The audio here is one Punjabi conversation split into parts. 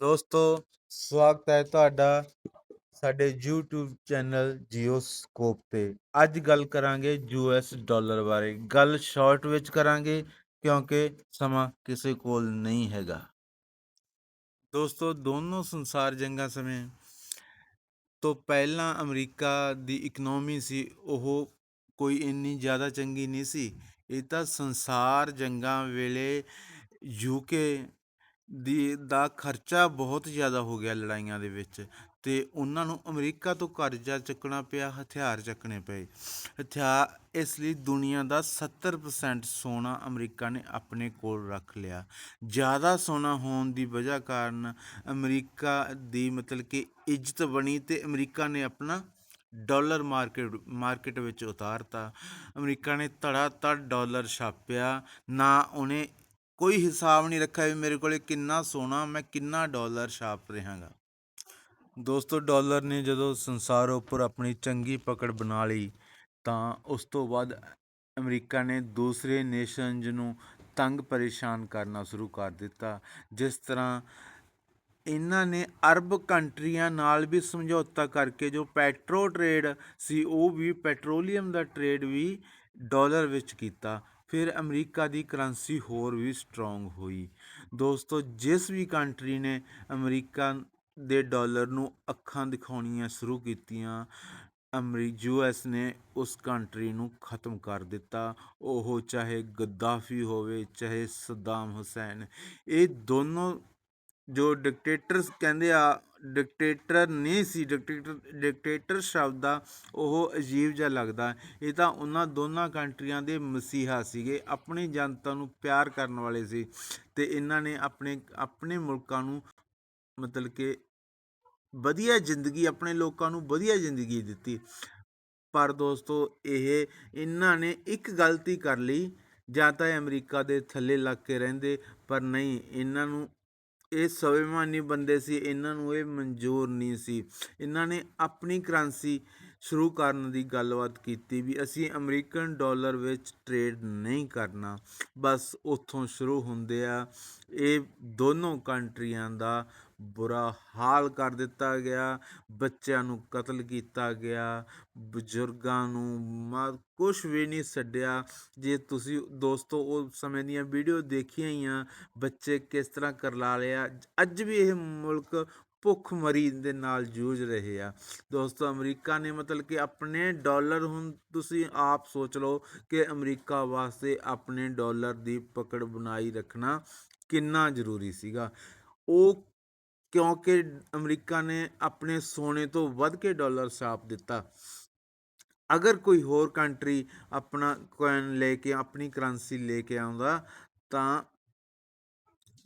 ਦੋਸਤੋ, ਸਵਾਗਤ ਹੈ ਤੁਹਾਡਾ ਸਾਡੇ YouTube ਚੈਨਲ ਜੀਓਸਕੋਪ ਤੇ। ਅੱਜ ਗੱਲ ਕਰਾਂਗੇ ਯੂਐਸ ਡਾਲਰ ਬਾਰੇ। ਗੱਲ ਸ਼ਾਰਟ ਵਿੱਚ ਕਰਾਂਗੇ ਕਿਉਂਕਿ ਸਮਾਂ ਕਿਸੇ ਕੋਲ ਨਹੀਂ ਹੈਗਾ। ਦੋਸਤੋ, ਦੋਨੋਂ ਸੰਸਾਰ ਜੰਗਾਂ ਸਮੇਂ ਤੋਂ ਪਹਿਲਾਂ ਅਮਰੀਕਾ ਦੀ ਇਕਨੋਮੀ ਸੀ, ਉਹ ਕੋਈ ਇੰਨੀ ਜ਼ਿਆਦਾ ਚੰਗੀ ਨਹੀਂ ਸੀ। ਇਹ ਤਾਂ ਸੰਸਾਰ ਜੰਗਾਂ ਵੇਲੇ ਯੂਕੇ ਦੀ, ਦਾ ਖਰਚਾ ਬਹੁਤ ਜ਼ਿਆਦਾ ਹੋ ਗਿਆ ਲੜਾਈਆਂ ਦੇ ਵਿੱਚ ਅਤੇ ਉਹਨਾਂ ਨੂੰ ਅਮਰੀਕਾ ਤੋਂ ਕਰਜ਼ਾ ਚੁੱਕਣਾ ਪਿਆ, ਹਥਿਆਰ ਚੱਕਣੇ ਪਏ। ਹਥਿਆਰ ਇਸ ਲਈ ਦੁਨੀਆ ਦਾ 70% ਸੋਨਾ ਅਮਰੀਕਾ ਨੇ ਆਪਣੇ ਕੋਲ ਰੱਖ ਲਿਆ। ਜ਼ਿਆਦਾ ਸੋਨਾ ਹੋਣ ਦੀ ਵਜ੍ਹਾ ਕਾਰਨ ਅਮਰੀਕਾ ਦੀ ਮਤਲਬ ਕਿ ਇੱਜ਼ਤ ਬਣੀ ਅਤੇ ਅਮਰੀਕਾ ਨੇ ਆਪਣਾ ਡਾਲਰ ਮਾਰਕੀਟ ਮਾਰਕੀਟ ਵਿੱਚ ਉਤਾਰਤਾ। ਅਮਰੀਕਾ ਨੇ ਧੜਾ ਧੜ ਡਾਲਰ ਛਾਪਿਆ, ਨਾ ਉਹਨੇ ਕੋਈ ਹਿਸਾਬ ਨਹੀਂ ਰੱਖਿਆ ਵੀ ਮੇਰੇ ਕੋਲੇ ਕਿੰਨਾ ਸੋਨਾ, ਮੈਂ ਕਿੰਨਾ ਡਾਲਰ ਛਾਪ ਰਿਹਾਗਾ। ਦੋਸਤੋ, ਡਾਲਰ ਨੇ ਜਦੋਂ ਸੰਸਾਰ ਉੱਪਰ ਆਪਣੀ ਚੰਗੀ ਪਕੜ ਬਣਾ ਲਈ, ਤਾਂ ਉਸ ਤੋਂ ਬਾਅਦ ਅਮਰੀਕਾ ਨੇ ਦੂਸਰੇ ਨੇਸ਼ਨਜ਼ ਨੂੰ ਤੰਗ ਪਰੇਸ਼ਾਨ ਕਰਨਾ ਸ਼ੁਰੂ ਕਰ ਦਿੱਤਾ, ਜਿਸ ਤਰ੍ਹਾਂ ਇਹਨਾਂ ਨੇ ਅਰਬ ਕੰਟਰੀਆਂ ਨਾਲ ਵੀ ਸਮਝੌਤਾ ਕਰਕੇ ਜੋ ਪੈਟਰੋ ਟ੍ਰੇਡ ਸੀ, ਉਹ ਵੀ ਪੈਟਰੋਲੀਅਮ ਦਾ ਟ੍ਰੇਡ ਵੀ ਡਾਲਰ ਵਿੱਚ ਕੀਤਾ। ਫਿਰ ਅਮਰੀਕਾ ਦੀ ਕਰੰਸੀ ਹੋਰ ਵੀ ਸਟਰੋਂਗ ਹੋਈ। ਦੋਸਤੋ, ਜਿਸ ਵੀ ਕੰਟਰੀ ਨੇ ਅਮਰੀਕਾ ਦੇ ਡਾਲਰ ਨੂੰ ਅੱਖਾਂ ਦਿਖਾਉਣੀਆਂ ਸ਼ੁਰੂ ਕੀਤੀਆਂ, ਅਮਰੀ ਯੂਐਸ ਨੇ ਉਸ ਕੰਟਰੀ ਨੂੰ ਖਤਮ ਕਰ ਦਿੱਤਾ। ਉਹ ਚਾਹੇ ਗੱਦਾਫੀ ਹੋਵੇ, ਚਾਹੇ ਸਦਾਮ ਹੁਸੈਨ, ਇਹ ਦੋਨੋਂ ਜੋ ਡਿਕਟੇਟਰਸ ਕਹਿੰਦੇ ਆ ਡਿਕਟੇਟਰ ਨਹੀਂ ਸੀ। ਡਿਕਟੇਟਰ ਡਿਕਟੇਟਰ ਸ਼ਬਦ ਆ ਉਹ ਅਜੀਬ ਜਿਹਾ ਲੱਗਦਾ ਇਹ ਤਾਂ ਉਹਨਾਂ ਦੋਨਾਂ ਕੰਟਰੀਆਂ ਦੇ ਮਸੀਹਾ ਸੀਗੇ। ਆਪਣੀ ਜਨਤਾ ਨੂੰ ਪਿਆਰ ਕਰਨ ਵਾਲੇ ਸੀ ਤੇ ਇਹਨਾਂ ਨੇ ਆਪਣੇ ਆਪਣੇ ਮੁਲਕਾਂ ਨੂੰ ਮਤਲਬ ਕਿ ਵਧੀਆ ਜ਼ਿੰਦਗੀ, ਆਪਣੇ ਲੋਕਾਂ ਨੂੰ ਵਧੀਆ ਜ਼ਿੰਦਗੀ ਦਿੱਤੀ। ਪਰ ਦੋਸਤੋ, ਇਹ, ਇਹਨਾਂ ਨੇ ਇੱਕ ਗਲਤੀ ਕਰ ਲਈ। ਜਾਂ ਤਾਂ ਇਹ ਅਮਰੀਕਾ ਦੇ ਥੱਲੇ ਲੱਗ ਕੇ ਰਹਿੰਦੇ, ਪਰ ਨਹੀਂ, ਇਹਨਾਂ ਨੂੰ ਇਹ ਸਵੈਮਾਨੀ ਬੰਦੇ ਸੀ, ਇਹਨਾਂ ਨੂੰ ਇਹ ਮਨਜ਼ੂਰ ਨਹੀਂ ਸੀ। ਇਹਨਾਂ ਨੇ ਆਪਣੀ ਕਰੰਸੀ ਸ਼ੁਰੂ ਕਰਨ ਦੀ ਗੱਲਬਾਤ ਕੀਤੀ ਵੀ ਅਸੀਂ ਅਮਰੀਕਨ ਡਾਲਰ ਵਿੱਚ ਟ੍ਰੇਡ ਨਹੀਂ ਕਰਨਾ। ਬਸ ਉੱਥੋਂ ਸ਼ੁਰੂ ਹੁੰਦੇ ਆ, ਇਹ ਦੋਨੋਂ ਕੰਟਰੀਆਂ ਦਾ ਬੁਰਾ ਹਾਲ ਕਰ ਦਿੱਤਾ ਗਿਆ, ਬੱਚਿਆਂ ਨੂੰ ਕਤਲ ਕੀਤਾ ਗਿਆ, ਬਜ਼ੁਰਗਾਂ ਨੂੰ ਮਾ ਕੁਝ ਵੀ ਨਹੀਂ ਛੱਡਿਆ। ਜੇ ਤੁਸੀਂ ਦੋਸਤੋ, ਉਹ ਸਮੇਂ ਦੀਆਂ ਵੀਡੀਓ ਦੇਖੀਆਂ ਹੀ ਆ, ਬੱਚੇ ਕਿਸ ਤਰ੍ਹਾਂ ਕਰਲਾ ਲਿਆ, ਅੱਜ ਵੀ ਇਹ ਮੁਲਕ ਭੁੱਖਮਰੀ ਦੇ ਨਾਲ ਜੂਝ ਰਹੇ ਆ। ਦੋਸਤੋ, ਅਮਰੀਕਾ ਨੇ ਮਤਲਬ ਕਿ ਆਪਣੇ ਡਾਲਰ, ਹੁਣ ਤੁਸੀਂ ਆਪ ਸੋਚ ਲਓ ਕਿ ਅਮਰੀਕਾ ਵਾਸਤੇ ਆਪਣੇ ਡਾਲਰ ਦੀ ਪਕੜ ਬਣਾਈ ਰੱਖਣਾ ਕਿੰਨਾ ਜ਼ਰੂਰੀ ਸੀਗਾ। ਉਹ ਕਿਉਂਕਿ ਅਮਰੀਕਾ ਨੇ ਆਪਣੇ ਸੋਨੇ ਤੋਂ ਵੱਧ ਕੇ ਡਾਲਰ ਛਾਪ ਦਿੱਤਾ। ਅਗਰ ਕੋਈ ਹੋਰ ਕੰਟਰੀ ਆਪਣਾ ਕੋਇਨ ਲੈ ਕੇ, ਆਪਣੀ ਕਰੰਸੀ ਲੈ ਕੇ ਆਉਂਦਾ, ਤਾਂ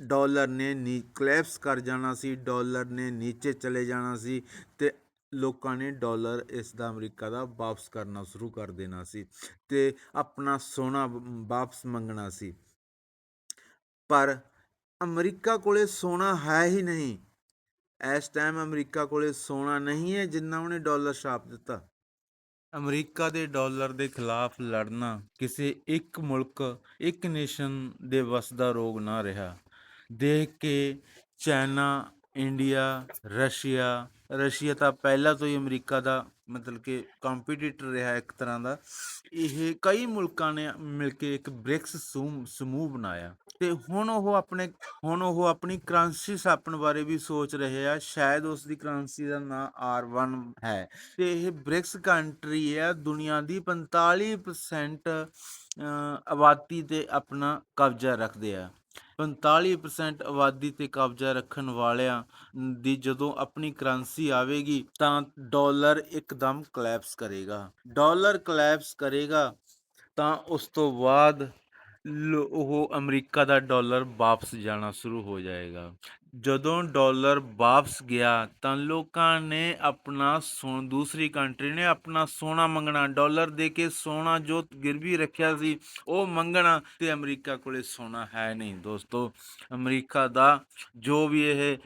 ਡਾਲਰ ਨੇ ਨੀ ਕਲੈਪਸ ਕਰ ਜਾਣਾ ਸੀ, ਡਾਲਰ ਨੇ ਨੀਚੇ ਚਲੇ ਜਾਣਾ ਸੀ ਤੇ ਲੋਕਾਂ ਨੇ ਡਾਲਰ ਇਸ ਦਾ ਅਮਰੀਕਾ ਦਾ ਵਾਪਸ ਕਰਨਾ ਸ਼ੁਰੂ ਕਰ ਦੇਣਾ ਸੀ ਤੇ ਆਪਣਾ ਸੋਨਾ ਵਾਪਸ ਮੰਗਣਾ ਸੀ। ਪਰ ਅਮਰੀਕਾ ਕੋਲੇ ਸੋਨਾ ਹੈ ਹੀ ਨਹੀਂ। ਇਸ ਟਾਈਮ ਅਮਰੀਕਾ ਕੋਲੇ ਸੋਨਾ ਨਹੀਂ ਹੈ ਜਿੰਨਾ ਉਹਨੇ ਡਾਲਰ ਛਾਪ ਦਿੱਤਾ। ਅਮਰੀਕਾ ਦੇ ਡਾਲਰ ਦੇ ਖਿਲਾਫ ਲੜਨਾ ਕਿਸੇ ਇੱਕ ਮੁਲਕ, ਇੱਕ ਨੇਸ਼ਨ ਦੇ ਵਸ ਦਾ ਰੋਗ ਨਾ ਰਿਹਾ। ਦੇਖ ਕੇ ਚਾਈਨਾ ਇੰਡੀਆ, ਰਸ਼ੀਆ ਰਸ਼ੀਆ ਤਾਂ ਪਹਿਲਾਂ ਤੋਂ ਹੀ ਅਮਰੀਕਾ ਦਾ ਮਤਲਬ ਕਿ ਕੰਪੀਟੀਟਰ ਰਿਹਾ ਇੱਕ ਤਰ੍ਹਾਂ ਦਾ। ਇਹ ਕਈ ਮੁਲਕਾਂ ਨੇ ਮਿਲ ਕੇ ਇੱਕ ਬ੍ਰਿਕਸ ਸਮੂਹ ਬਣਾਇਆ। ਤੇ ਹੁਣ ਉਹ ਆਪਣੇ, ਹੁਣ ਉਹ ਆਪਣੀ ਕਰੰਸੀ ਛਾਪਣ ਬਾਰੇ ਵੀ ਸੋਚ ਰਹੇ ਆ। ਸ਼ਾਇਦ ਉਸ ਦੀ ਕਰੰਸੀ ਦਾ ਨਾਮ R1 ਹੈ। ਤੇ ਇਹ ਬ੍ਰਿਕਸ ਕੰਟਰੀ ਹੈ ਦੁਨੀਆ ਦੀ 45% ਆਬਾਦੀ ਤੇ ਆਪਣਾ ਕਬਜ਼ਾ ਰੱਖਦੇ ਆ। 45% ਆਬਾਦੀ ਤੇ ਕਬਜ਼ਾ ਰੱਖਣ ਵਾਲਿਆਂ ਦੀ ਜਦੋਂ ਆਪਣੀ ਕਰੰਸੀ ਆਵੇਗੀ ਤਾਂ ਡਾਲਰ ਇੱਕਦਮ ਕਲੈਪਸ ਕਰੇਗਾ। ਡਾਲਰ ਕਲੈਪਸ ਕਰੇਗਾ ਤਾਂ ਉਸ ਤੋਂ ਬਾਅਦ ਉਹ ਅਮਰੀਕਾ ਦਾ ਡਾਲਰ ਵਾਪਸ ਜਾਣਾ ਸ਼ੁਰੂ ਹੋ ਜਾਏਗਾ। ਜਦੋਂ ਡਾਲਰ ਵਾਪਸ ਗਿਆ ਤਾਂ ਲੋਕਾਂ ਨੇ ਆਪਣਾ ਸੋਨ ਦੂਸਰੀ ਕੰਟਰੀ ਨੇ ਆਪਣਾ ਸੋਨਾ ਮੰਗਣਾ। ਡਾਲਰ ਦੇ ਕੇ ਸੋਨਾ ਜੋ ਗਿਰਵੀ ਰੱਖਿਆ ਸੀ। ਉਹ ਮੰਗਣਾ ਤੇ ਅਮਰੀਕਾ ਕੋਲੇ ਸੋਨਾ ਹੈ ਨਹੀਂ। ਦੋਸਤੋ, ਅਮਰੀਕਾ ਦਾ ਜੋ ਵੀ ਇਹ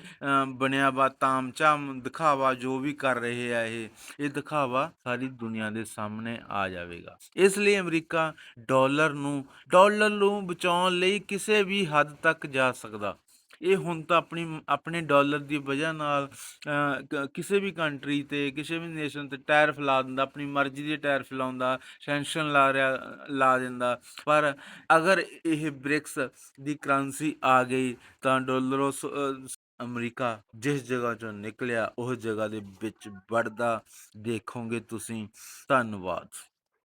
ਬਣਿਆ ਵਾ ਤਾਮਚਾਮ ਦਿਖਾਵਾ ਜੋ ਵੀ ਕਰ ਰਹੇ ਆ ਇਹ ਇਹ ਦਿਖਾਵਾ ਸਾਰੀ ਦੁਨੀਆ ਦੇ ਸਾਹਮਣੇ ਆ ਜਾਵੇਗਾ। ਇਸ ਲਈ ਅਮਰੀਕਾ ਡਾਲਰ ਨੂੰ ਡਾਲਰ ਨੂੰ ਬਚਾਉਣ ਲਈ ਕਿਸੇ ਵੀ ਹੱਦ ਤੱਕ ਜਾ ਸਕਦਾ। ਇਹ ਹੁਣ ਤਾਂ ਆਪਣੀ, ਆਪਣੇ ਡਾਲਰ ਦੀ ਵਜ੍ਹਾ ਨਾਲ ਕਿਸੇ ਵੀ ਕੰਟਰੀ ਤੇ, ਕਿਸੇ ਵੀ ਨੇਸ਼ਨ ਤੇ ਟਾਇਰ ਲਾ ਦਿੰਦਾ, ਆਪਣੀ ਮਰਜ਼ੀ ਦੇ ਟਾਇਰ ਲਾਉਂਦਾ ਸੈਂਕਸ਼ਨ ਲਾ ਰਿਹਾ, ਲਾ ਦਿੰਦਾ। ਪਰ ਅਗਰ ਇਹ ਬ੍ਰਿਕਸ ਦੀ ਕਰੰਸੀ ਆ ਗਈ, ਤਾਂ ਡਾਲਰ ਉਸ ਅਮਰੀਕਾ ਜਿਸ ਜਗ੍ਹਾ ਚੋਂ ਨਿਕਲਿਆ ਉਹ ਜਗ੍ਹਾ ਦੇ ਵਿੱਚ ਵੜਦਾ ਦੇਖੋਗੇ ਤੁਸੀਂ। ਧੰਨਵਾਦ।